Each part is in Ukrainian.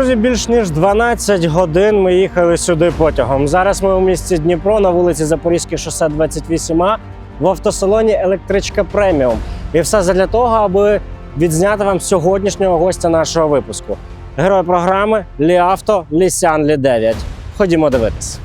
Друзі, більш ніж 12 годин ми їхали сюди потягом. Зараз ми у місті Дніпро на вулиці Запорізьке шосе 28А в автосалоні Електричка Преміум. І все задля того, аби відзняти вам сьогоднішнього гостя нашого випуску. Герой програми Ліавто Лісян Лі 9. Ходімо дивитись.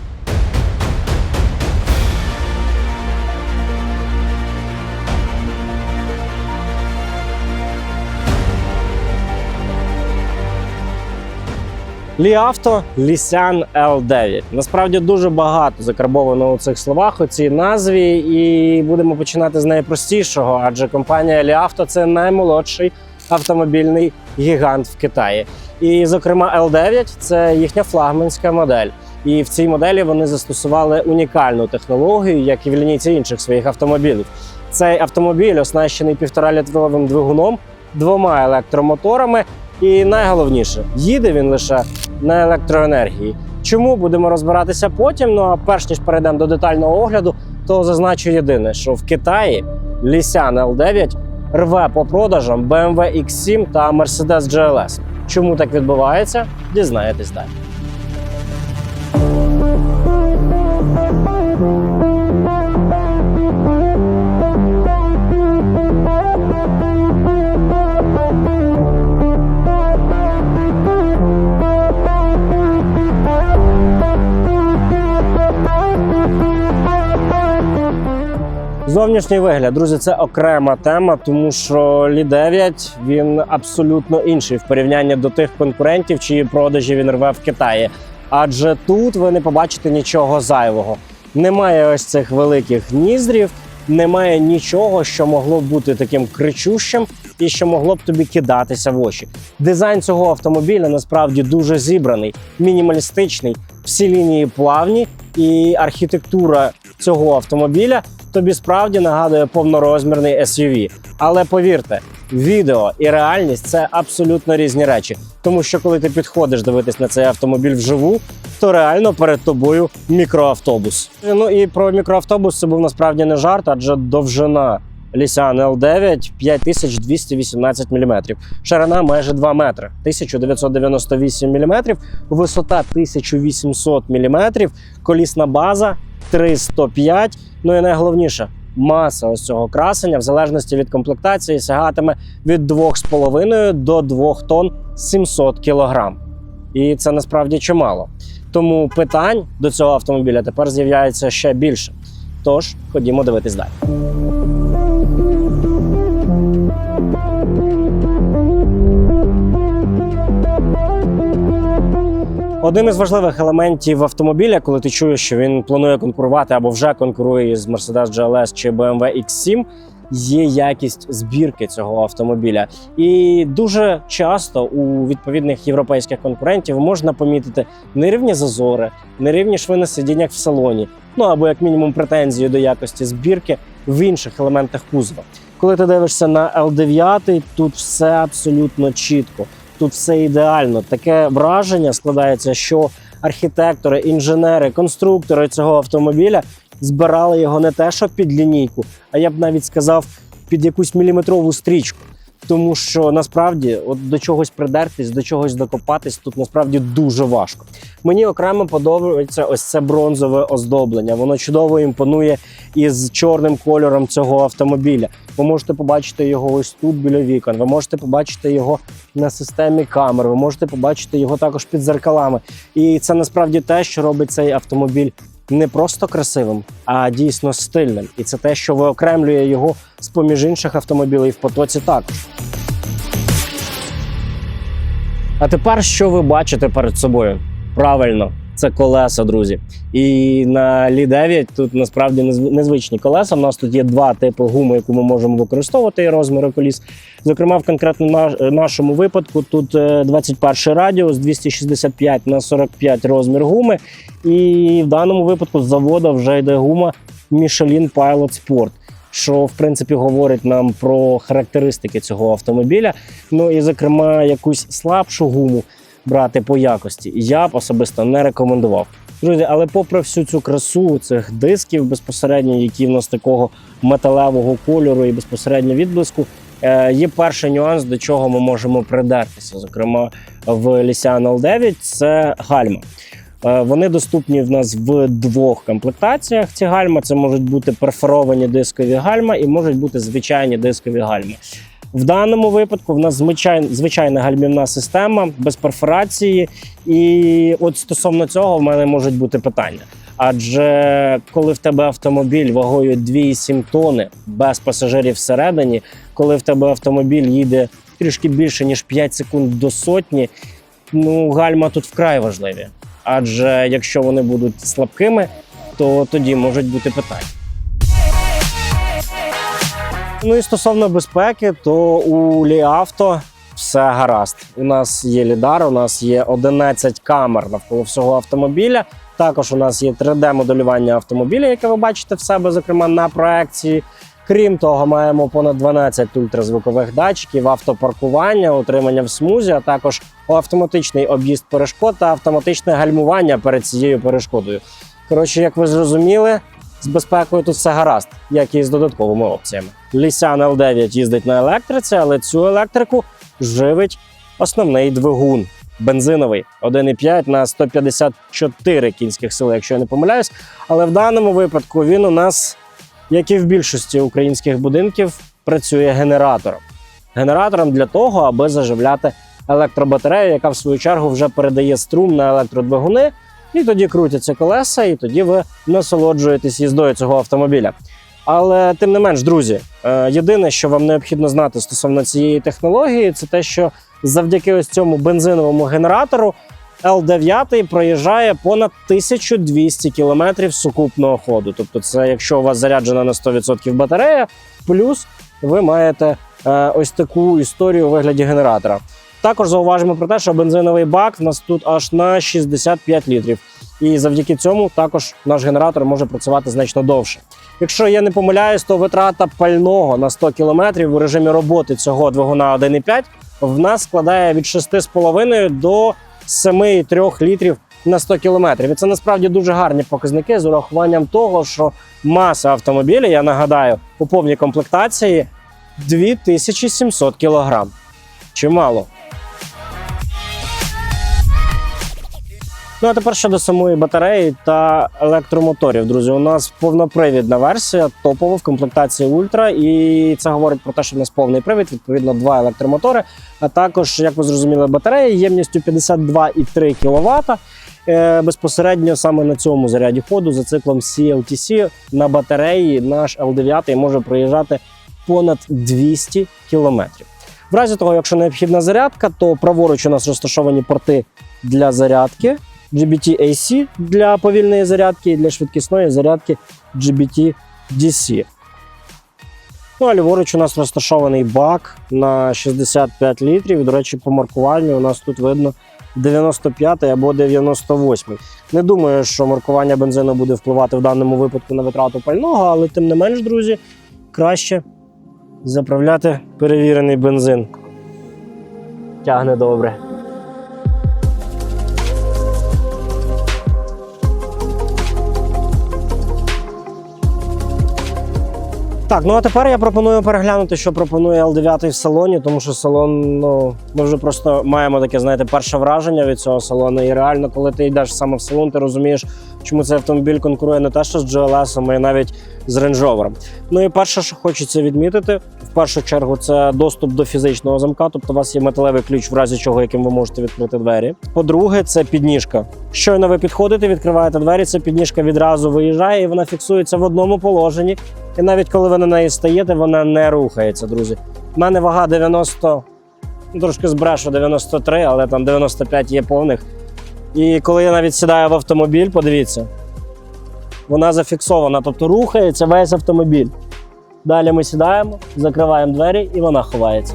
Ліавто Лісян L9. Насправді дуже багато закарбовано у цих словах у цій назві, і будемо починати з найпростішого, адже компанія Ліавто це наймолодший автомобільний гігант в Китаї. І, зокрема, L9 це їхня флагманська модель. І в цій моделі вони застосували унікальну технологію, як і в лінійці інших своїх автомобілів. Цей автомобіль оснащений півторалітровим двигуном, двома електромоторами. І найголовніше, їде він лише на електроенергії. Чому будемо розбиратися потім? Ну а перш ніж перейдемо до детального огляду, то зазначу єдине, що в Китаї Лісян L9 рве по продажам BMW X7 та Mercedes GLS. Чому так відбувається? Дізнаєтесь далі. Зовнішній вигляд, друзі, це окрема тема, тому що Лі 9 він абсолютно інший в порівнянні до тих конкурентів, чиї продажі він рве в Китаї. Адже тут ви не побачите нічого зайвого. Немає ось цих великих ніздрів, немає нічого, що могло б бути таким кричущим і що могло б тобі кидатися в очі. Дизайн цього автомобіля насправді дуже зібраний, мінімалістичний, всі лінії плавні, і архітектура цього автомобіля тобі справді нагадує повнорозмірний SUV. Але повірте, відео і реальність це абсолютно різні речі. Тому що коли ти підходиш дивитись на цей автомобіль вживу, то реально перед тобою мікроавтобус. Ну і про мікроавтобус це був насправді не жарт, адже довжина Лісян L9 5218 мм, ширина майже 2 метри, 1998 мм, висота 1800 мм, колісна база 305. Ну і найголовніше, маса ось цього красення, в залежності від комплектації, сягатиме від 2,5 до 2 тонн 700 кілограм. І це насправді чимало. Тому питань до цього автомобіля тепер з'являється ще більше. Тож ходімо дивитись далі. Одним із важливих елементів автомобіля, коли ти чуєш, що він планує конкурувати або вже конкурує з Mercedes GLS чи BMW X7, є якість збірки цього автомобіля. І дуже часто у відповідних європейських конкурентів можна помітити нерівні зазори, нерівні шви на сидіннях в салоні, ну або як мінімум претензії до якості збірки в інших елементах кузова. Коли ти дивишся на L9, тут все абсолютно чітко. Тут все ідеально. Таке враження складається, що архітектори, інженери, конструктори цього автомобіля збирали його не те, що під лінійку, а я б навіть сказав під якусь міліметрову стрічку. Тому що насправді от до чогось придертись, до чогось докопатись тут насправді дуже важко. Мені окремо подобається ось це бронзове оздоблення. Воно чудово імпонує із чорним кольором цього автомобіля. Ви можете побачити його ось тут біля вікон. Ви можете побачити його на системі камер. Ви можете побачити його також під зеркалами. І це насправді те, що робить цей автомобіль не просто красивим, а дійсно стильним. І це те, що виокремлює його з поміж інших автомобілів в потоці також. А тепер що ви бачите перед собою? Правильно, це колеса, друзі. І на Лі 9 тут насправді незв- незвичні колеса. У нас тут є два типи гуми, яку ми можемо використовувати і розміри коліс. Зокрема, в конкретно нашому випадку тут е, 21 радіус, 265 на 45 розмір гуми. І в даному випадку з заводу вже йде гума Michelin Pilot Sport. Що в принципі говорить нам про характеристики цього автомобіля. Ну і зокрема, якусь слабшу гуму брати по якості я б особисто не рекомендував. Друзі, але попри всю цю красу цих дисків безпосередньо, які в нас такого металевого кольору і безпосередньо відблиску, е, є перший нюанс, до чого ми можемо придертися. Зокрема, в Lysian L9 це гальма. Е, Вони доступні в нас в двох комплектаціях. Ці гальма це можуть бути перфоровані дискові гальма і можуть бути звичайні дискові гальми. В даному випадку в нас звичай, звичайна гальмівна система без перфорації, і от стосовно цього в мене можуть бути питання. Адже коли в тебе автомобіль вагою 2,7 тони без пасажирів всередині, коли в тебе автомобіль їде трішки більше ніж 5 секунд до сотні, ну гальма тут вкрай важливі. Адже якщо вони будуть слабкими, то тоді можуть бути питання. Ну і стосовно безпеки, то у Ліавто все гаразд. У нас є лідар, у нас є 11 камер навколо всього автомобіля. Також у нас є 3D-моделювання автомобіля, яке ви бачите в себе, зокрема на проекції. Крім того, маємо понад 12 ультразвукових датчиків, автопаркування, утримання в смузі, а також автоматичний об'їзд перешкод та автоматичне гальмування перед цією перешкодою. Коротше, як ви зрозуміли, з безпекою тут все гаразд, як і з додатковими опціями. Lysian L9 їздить на електриці, але цю електрику живить основний двигун бензиновий 1,5 на 154 кінських сили, якщо я не помиляюсь. Але в даному випадку він у нас, як і в більшості українських будинків, працює генератором. Генератором для того, аби заживляти електробатарею, яка в свою чергу вже передає струм на електродвигуни, і тоді крутяться колеса, і тоді ви насолоджуєтесь їздою цього автомобіля. Але тим не менш, друзі, е, єдине, що вам необхідно знати стосовно цієї технології, це те, що завдяки ось цьому бензиновому генератору L9 проїжджає понад 1200 кілометрів сукупного ходу. Тобто, це якщо у вас заряджена на 100% батарея, плюс ви маєте е, ось таку історію у вигляді генератора. Також зауважимо про те, що бензиновий бак в нас тут аж на 65 літрів. І завдяки цьому також наш генератор може працювати значно довше. Якщо я не помиляюсь, то витрата пального на 100 км у режимі роботи цього двигуна 1,5 в нас складає від 6,5 до 7,3 літрів на 100 км. І це насправді дуже гарні показники з урахуванням того, що маса автомобіля, я нагадаю, у повній комплектації 2700 кг. Чимало. Ну а тепер щодо самої батареї та електромоторів. Друзі, у нас повнопривідна версія, топова в комплектації Ультра, і це говорить про те, що в нас повний привід, відповідно, два електромотори. А також, як ви зрозуміли, батарея ємністю 52,3 кВт. Е, Безпосередньо саме на цьому заряді ходу за циклом CLTC на батареї наш L9 може проїжджати понад 200 км. В разі того, якщо необхідна зарядка, то праворуч у нас розташовані порти для зарядки. GBT-AC для повільної зарядки і для швидкісної зарядки GBT-DC. Ну, а ліворуч у нас розташований бак на 65 літрів. До речі, по маркуванню у нас тут видно 95 або 98. Не думаю, що маркування бензину буде впливати в даному випадку на витрату пального, але тим не менш, друзі, краще заправляти перевірений бензин. Тягне добре. Так, ну а тепер я пропоную переглянути, що пропонує L9 в салоні, тому що салон, ну ми вже просто маємо таке, знаєте, перше враження від цього салону. І реально, коли ти йдеш саме в салон, ти розумієш, чому цей автомобіль конкурує не те, що з GLS, а й навіть з Range Rover. Ну і перше, що хочеться відмітити, в першу чергу, це доступ до фізичного замка, тобто у вас є металевий ключ, в разі чого, яким ви можете відкрити двері. По-друге, це підніжка. Щойно ви підходите, відкриваєте двері, ця підніжка відразу виїжджає і вона фіксується в одному положенні. І навіть коли ви на неї стаєте, вона не рухається, друзі. У мене вага 90, ну, трошки збрешу 93, але там 95 є повних. І коли я навіть сідаю в автомобіль, подивіться, вона зафіксована, тобто рухається весь автомобіль. Далі ми сідаємо, закриваємо двері і вона ховається.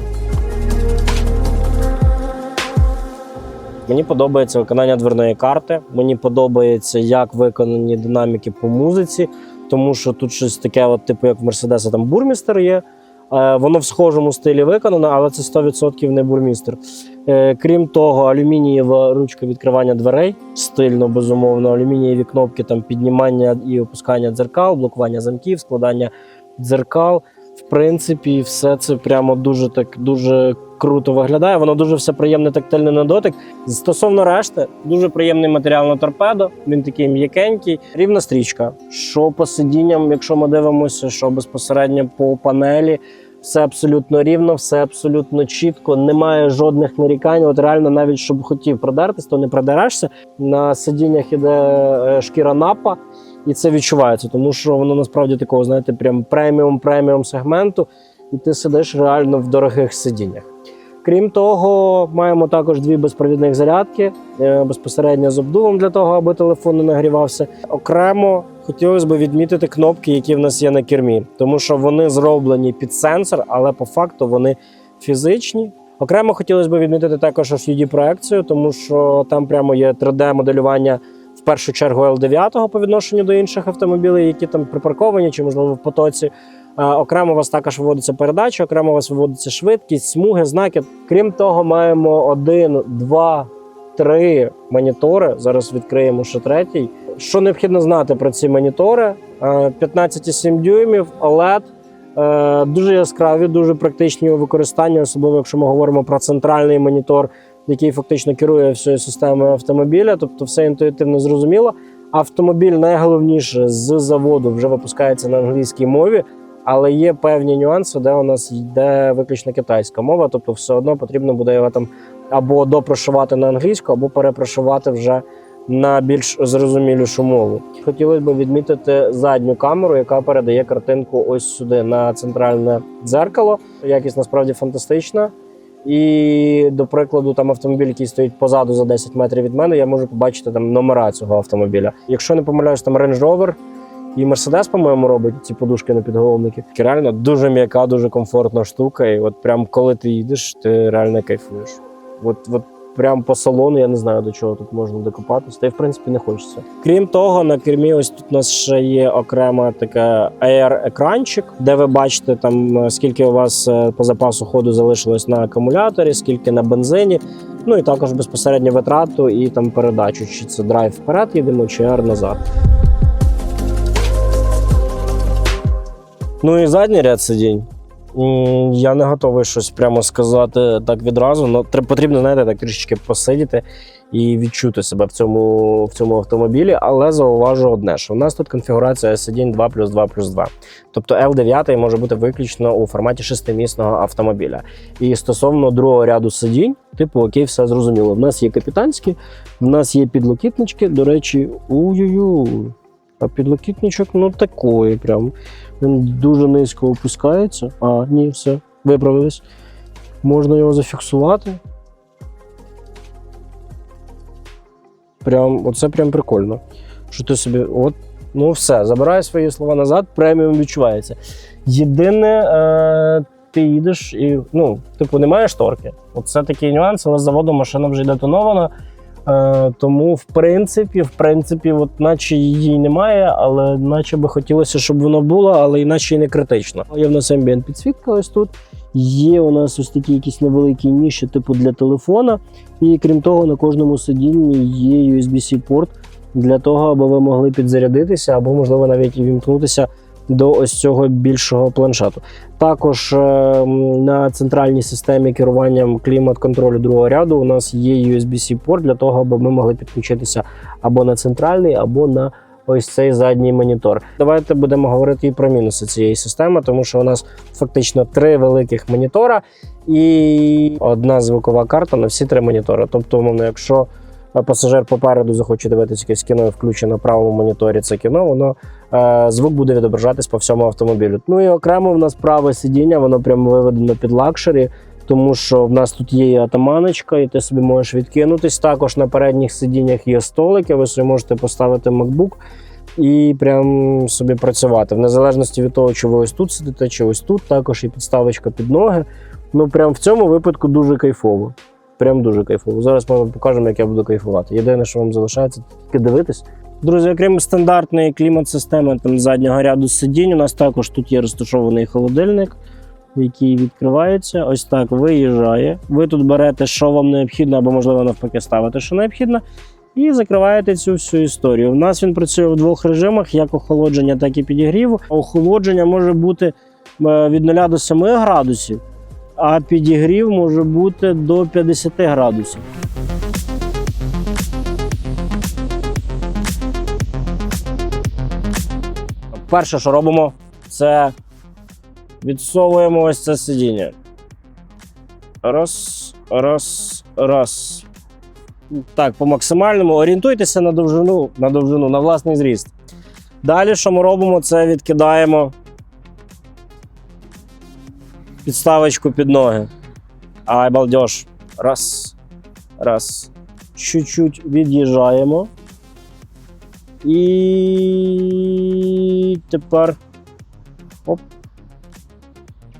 Мені подобається виконання дверної карти. Мені подобається, як виконані динаміки по музиці, тому що тут щось таке, от, типу, як в Мерседеса, там бурмістер є. Е, Воно в схожому стилі виконано, але це 100% не бурмістер. Е, Крім того, алюмінієва ручка відкривання дверей, стильно, безумовно, алюмінієві кнопки там піднімання і опускання дзеркал, блокування замків, складання дзеркал. В принципі, все це прямо дуже так дуже круто виглядає. Воно дуже все приємне, тактильне на дотик. Стосовно решти, дуже приємний матеріал на торпедо. Він такий м'якенький, рівна стрічка. Що по сидінням, якщо ми дивимося, що безпосередньо по панелі. Все абсолютно рівно, все абсолютно чітко, немає жодних нарікань. От реально, навіть щоб хотів продертись, то не продерешся. На сидіннях іде е, шкіра напа, і це відчувається, тому що воно насправді такого, знаєте, прям преміум преміум сегменту, і ти сидиш реально в дорогих сидіннях. Крім того, маємо також дві безпровідних зарядки е, безпосередньо з обдувом для того, аби телефон не нагрівався. Окремо хотілося б відмітити кнопки, які в нас є на кермі, тому що вони зроблені під сенсор, але по факту вони фізичні. Окремо хотілося б відмітити також HUD проекцію, тому що там прямо є 3D-моделювання в першу чергу L9 по відношенню до інших автомобілів, які там припарковані чи можливо в потоці. Окремо у вас також виводиться передача, окремо у вас виводиться швидкість, смуги, знаки. Крім того, маємо один, два, три монітори. Зараз відкриємо ще третій. Що необхідно знати про ці монітори? Е, 15,7 дюймів, OLED. Е, Дуже яскраві, дуже практичні у використанні, особливо якщо ми говоримо про центральний монітор, який фактично керує всією системою автомобіля. Тобто все інтуїтивно зрозуміло. Автомобіль найголовніше з заводу вже випускається на англійській мові, але є певні нюанси, де у нас йде виключно китайська мова. Тобто, все одно потрібно буде його там або допрошивати на англійську, або перепрошувати вже на більш зрозумілішу мову. Хотілося б відмітити задню камеру, яка передає картинку ось сюди на центральне дзеркало. Якість насправді фантастична. І, до прикладу, там автомобіль, який стоїть позаду за 10 метрів від мене, я можу побачити там номера цього автомобіля. Якщо не помиляюсь, там Range Rover і Mercedes, по-моєму, робить ці подушки на підголовники. Реально дуже м'яка, дуже комфортна штука. І от прям коли ти їдеш, ти реально кайфуєш. От, от прям по салону я не знаю до чого тут можна докопатися, та й в принципі не хочеться. Крім того, на кермі ось тут у нас ще є окрема така AR-екранчик, де ви бачите там е, скільки у вас е, по запасу ходу залишилось на акумуляторі, скільки на бензині. Ну і також безпосередньо витрату і там передачу, чи це драйв вперед їдемо, чи R назад. Ну і задній ряд сидінь. Я не готовий щось прямо сказати так відразу. Тр- потрібно, знаєте, так трішечки посидіти і відчути себе в цьому, в цьому автомобілі. Але зауважу одне, що у нас тут конфігурація сидінь 2 плюс 2 плюс 2. Тобто L9 може бути виключно у форматі шестимісного автомобіля. І стосовно другого ряду сидінь, типу, окей, все зрозуміло. В нас є капітанські, в нас є підлокітнички. До речі, ой-ой-ой. А підлокітничок, ну такої прям. Він дуже низько опускається. А, ні, все, виправились. Можна його зафіксувати. Прям, оце прям прикольно. Що ти собі. От, ну все, забираю свої слова назад, преміум відчувається. Єдине, е, ти їдеш і, ну, типу, немає шторки. Оце такий нюанс, але з заводу машина вже йде тонована. Е, тому, в принципі, в принципі, от наче її немає, але наче би хотілося, щоб воно було, але іначе і не критично. Є в нас ambient підсвітка ось тут. Є у нас ось такі якісь невеликі ніші, типу для телефона. І крім того, на кожному сидінні є USB-C порт для того, аби ви могли підзарядитися або, можливо, навіть і вімкнутися до ось цього більшого планшету. Також е, на центральній системі керуванням клімат-контролю другого ряду у нас є USB-C порт для того, аби ми могли підключитися або на центральний, або на ось цей задній монітор. Давайте будемо говорити і про мінуси цієї системи, тому що у нас фактично три великих монітора і одна звукова карта на всі три монітори. Тобто, умовно, якщо пасажир попереду захоче дивитися якесь кіно і включено на правому моніторі це кіно, воно е, звук буде відображатись по всьому автомобілю. Ну і окремо в нас праве сидіння, воно прямо виведено під лакшері. Тому що в нас тут є і атаманочка, і ти собі можеш відкинутись. Також на передніх сидіннях є столики, ви собі можете поставити MacBook і прям собі працювати. В незалежності від того, чи ви ось тут сидите, чи ось тут, також є підставочка під ноги. Ну прям в цьому випадку дуже кайфово. Прям дуже кайфово. Зараз ми вам покажемо, як я буду кайфувати. Єдине, що вам залишається, тільки дивитись. Друзі, окрім стандартної клімат-системи там заднього ряду сидінь, у нас також тут є розташований холодильник, який відкривається. Ось так виїжджає. Ви тут берете, що вам необхідно, або, можливо, навпаки, ставите, що необхідно, і закриваєте цю всю історію. У нас він працює в двох режимах: як охолодження, так і підігріву. Охолодження може бути е, від 0 до 7 градусів. А підігрів може бути до 50 градусів. Перше, що робимо, це відсовуємо ось це сидіння. Раз, раз, раз. Так, по максимальному. Орієнтуйтеся на довжину, на довжину, на власний зріст. Далі, що ми робимо, це відкидаємо підставочку під ноги. Ай, балдеж. Раз. Раз. Чуть-чуть від'їжджаємо. І тепер. Оп.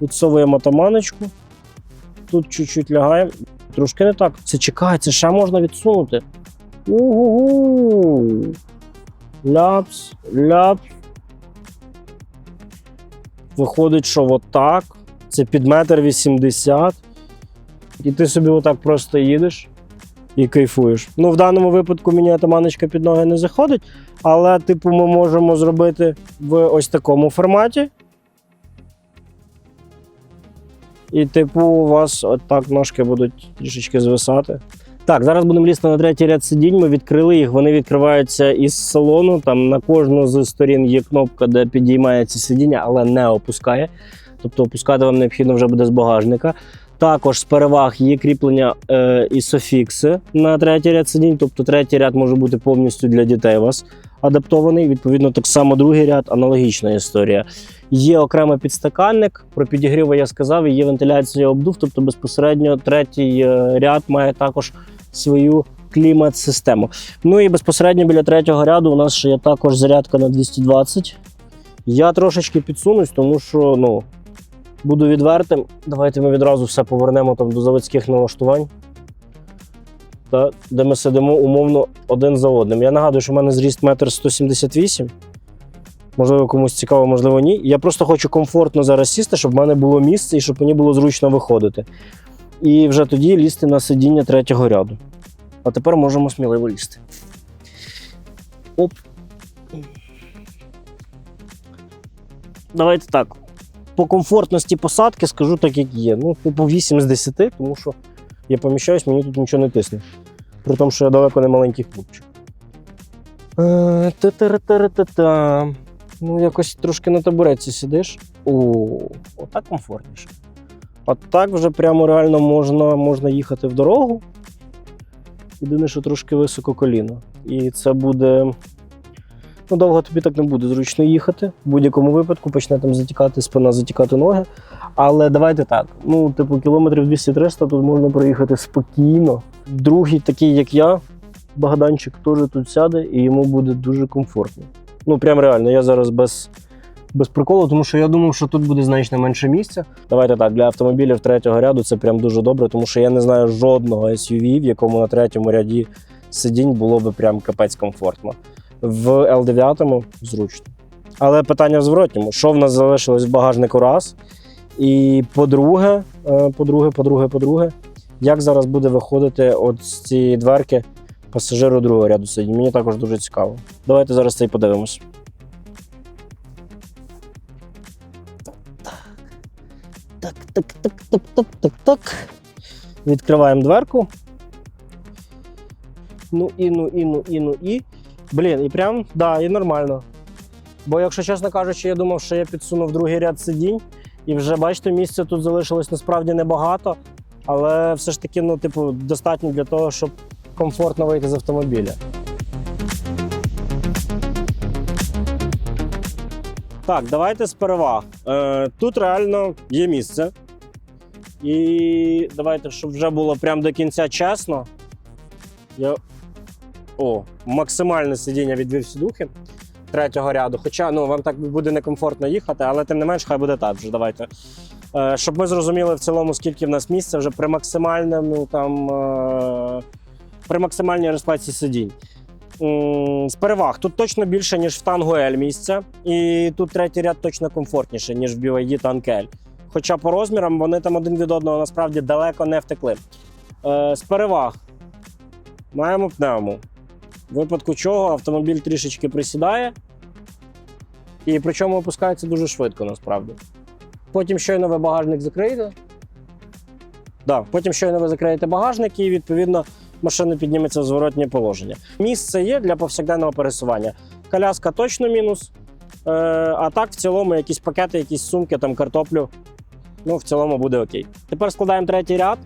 Відсовуємо таманочку. Тут чуть-чуть лягаємо. Трошки не так. Це чекай, це ще можна відсунути. Угу. Ляпс, ляпс. Виходить, що отак. Це під метр вісімдесят. І ти собі отак просто їдеш і кайфуєш. Ну, в даному випадку мені атаманочка під ноги не заходить, але, типу, ми можемо зробити в ось такому форматі. І, типу, у вас отак ножки будуть трішечки звисати. Так, зараз будемо лізти на третій ряд сидінь. Ми відкрили їх. Вони відкриваються із салону. Там на кожну з сторін є кнопка, де підіймається сидіння, але не опускає. Тобто опускати вам необхідно вже буде з багажника. Також з переваг є кріплення е, ісофікси на третій ряд сидінь. Тобто третій ряд може бути повністю для дітей у вас адаптований. Відповідно, так само другий ряд аналогічна історія. Є окремий підстаканник. Про підігріви я сказав, і є вентиляція обдув. Тобто безпосередньо третій е, ряд має також свою клімат-систему. Ну і безпосередньо біля третього ряду у нас ще є також зарядка на 220. Я трошечки підсунусь, тому що ну, буду відвертим. Давайте ми відразу все повернемо там до заводських налаштувань. Та, де ми сидимо умовно один за одним. Я нагадую, що в мене зріст 1,178 м. Можливо, комусь цікаво, можливо, ні. Я просто хочу комфортно зараз сісти, щоб в мене було місце і щоб мені було зручно виходити. І вже тоді лізти на сидіння третього ряду. А тепер можемо сміливо лізти. Оп. Давайте так. По комфортності посадки скажу так, як є. Ну, типу 8 з 10, тому що я поміщаюсь, мені тут нічого не тисне. При тому, що я далеко не маленький хлопчик. Е, Та-та-та-та-та. Ну, якось трошки на табуретці сидиш. О, отак комфортніше. От так вже прямо реально можна, можна їхати в дорогу. Єдине, що трошки високо коліно. І це буде. Ну, довго тобі так не буде зручно їхати. В будь-якому випадку почне там затікати спина, затікати ноги. Але давайте так. Ну, типу, кілометрів 200-300 тут можна проїхати спокійно. Другий, такий, як я, Богданчик, теж тут сяде, і йому буде дуже комфортно. Ну, прям реально, я зараз без, без приколу, тому що я думав, що тут буде значно менше місця. Давайте так, для автомобілів третього ряду це прям дуже добре, тому що я не знаю жодного SUV, в якому на третьому ряді сидінь було би прям капець комфортно. В L9 зручно. Але питання в зворотньому: що в нас залишилось в багажнику раз? І по-друге, е, по-друге, по-друге, по-друге, як зараз буде виходити от з цієї дверки пасажиру другого ряду сидінь? Мені також дуже цікаво. Давайте зараз це і подивимось. Так, так, так, так, так, так, так. Відкриваємо дверку. Ну і ну і ну і ну і. Блін, і прям, да, і нормально. Бо, якщо чесно кажучи, я думав, що я підсунув другий ряд сидінь, і вже бачите, місця тут залишилось насправді небагато, але все ж таки, ну, типу, достатньо для того, щоб комфортно вийти з автомобіля. Так, давайте з переваг. Е, тут реально є місце. І давайте, щоб вже було прям до кінця чесно. Я... О, максимальне сидіння відвів сідухи третього ряду. Хоча ну, вам так буде некомфортно їхати, але тим не менш, хай буде так вже. Давайте. Е, щоб ми зрозуміли в цілому, скільки в нас місця вже при максимальному там. Е, при максимальній розкладці сидінь. З переваг тут точно більше, ніж в Tango L місця, і тут третій ряд точно комфортніше, ніж в BYD Tank L. Хоча по розмірам вони там один від одного насправді далеко не втекли. Е, з переваг маємо пневму. Випадку чого автомобіль трішечки присідає, і причому опускається дуже швидко насправді. Потім щойно ви багажник закриєте, Да. Потім щойно ви закриєте багажник і відповідно машина підніметься в зворотнє положення. Місце є для повсякденного пересування. Коляска точно мінус. Е, а так, в цілому, якісь пакети, якісь сумки, там картоплю. Ну, в цілому буде окей. Тепер складаємо третій ряд.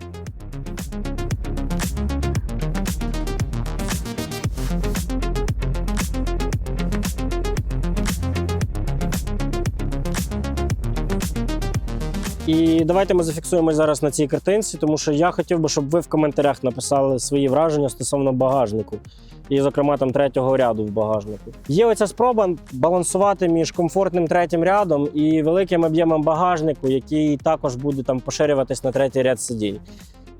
І давайте ми зафіксуємось зараз на цій картинці, тому що я хотів би, щоб ви в коментарях написали свої враження стосовно багажнику, і, зокрема, там третього ряду в багажнику. Є оця спроба балансувати між комфортним третім рядом і великим об'ємом багажнику, який також буде там поширюватись на третій ряд сидінь.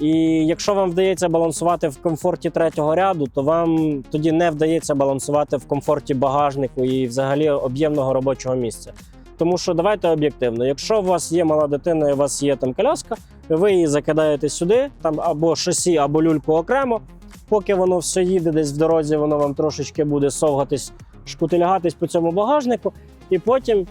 І якщо вам вдається балансувати в комфорті третього ряду, то вам тоді не вдається балансувати в комфорті багажнику і взагалі об'ємного робочого місця. Тому що давайте об'єктивно, якщо у вас є мала дитина і у вас є там коляска, ви її закидаєте сюди, там або шасі, або люльку окремо. Поки воно все їде десь в дорозі, воно вам трошечки буде совгатись, шкутильгатись по цьому багажнику. І потім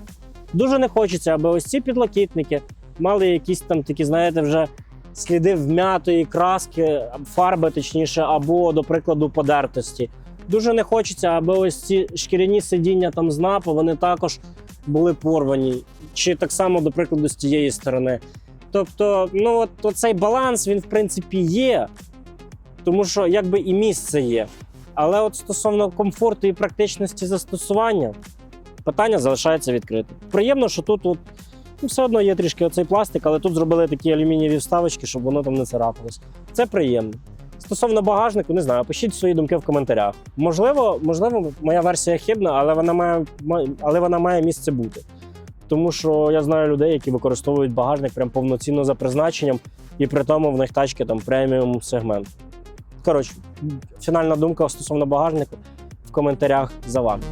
дуже не хочеться, аби ось ці підлокітники мали якісь там такі, знаєте, вже сліди вм'ятої краски, фарби, точніше, або, до прикладу, подертості. Дуже не хочеться, аби ось ці шкіряні сидіння там з напу, вони також були порвані, чи так само, до прикладу, з тієї сторони. Тобто, ну от, цей баланс він в принципі є, тому що якби і місце є. Але от стосовно комфорту і практичності застосування, питання залишається відкритим. Приємно, що тут от, ну, все одно є трішки оцей пластик, але тут зробили такі алюмінієві вставочки, щоб воно там не царапалось. Це приємно. Стосовно багажнику, не знаю, пишіть свої думки в коментарях. Можливо, можливо, моя версія хибна, але вона має, але вона має місце бути. Тому що я знаю людей, які використовують багажник прям повноцінно за призначенням, і при тому в них тачки там преміум сегмент. Коротше, фінальна думка стосовно багажнику в коментарях за вами.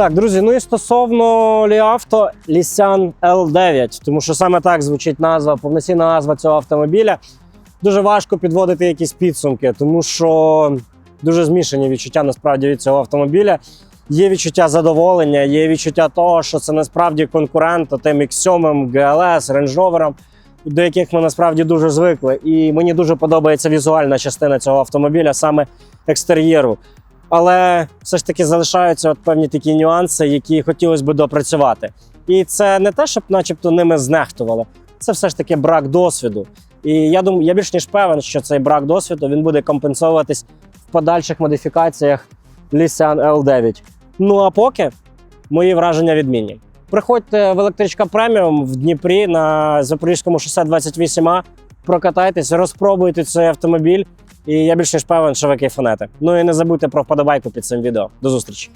Так, друзі, ну і стосовно Ліавто Лісян L9, тому що саме так звучить назва, повноцінна назва цього автомобіля. Дуже важко підводити якісь підсумки, тому що дуже змішані відчуття насправді від цього автомобіля. Є відчуття задоволення, є відчуття того, що це насправді конкурент тим X7, GLS, Range Rover, до яких ми насправді дуже звикли. І мені дуже подобається візуальна частина цього автомобіля, саме екстер'єру. Але все ж таки залишаються от певні такі нюанси, які хотілося б допрацювати. І це не те, щоб, начебто, ними знехтували. Це все ж таки брак досвіду. І я думаю, я більш ніж певен, що цей брак досвіду він буде компенсовуватись в подальших модифікаціях Nissan L9. Ну а поки мої враження відмінні. Приходьте в електричка преміум в Дніпрі на Запорізькому шосе 28А, прокатайтесь, розпробуйте цей автомобіль. І я більш ніж певен, що ви кайфанете. Ну і не забудьте про вподобайку під цим відео. До зустрічі!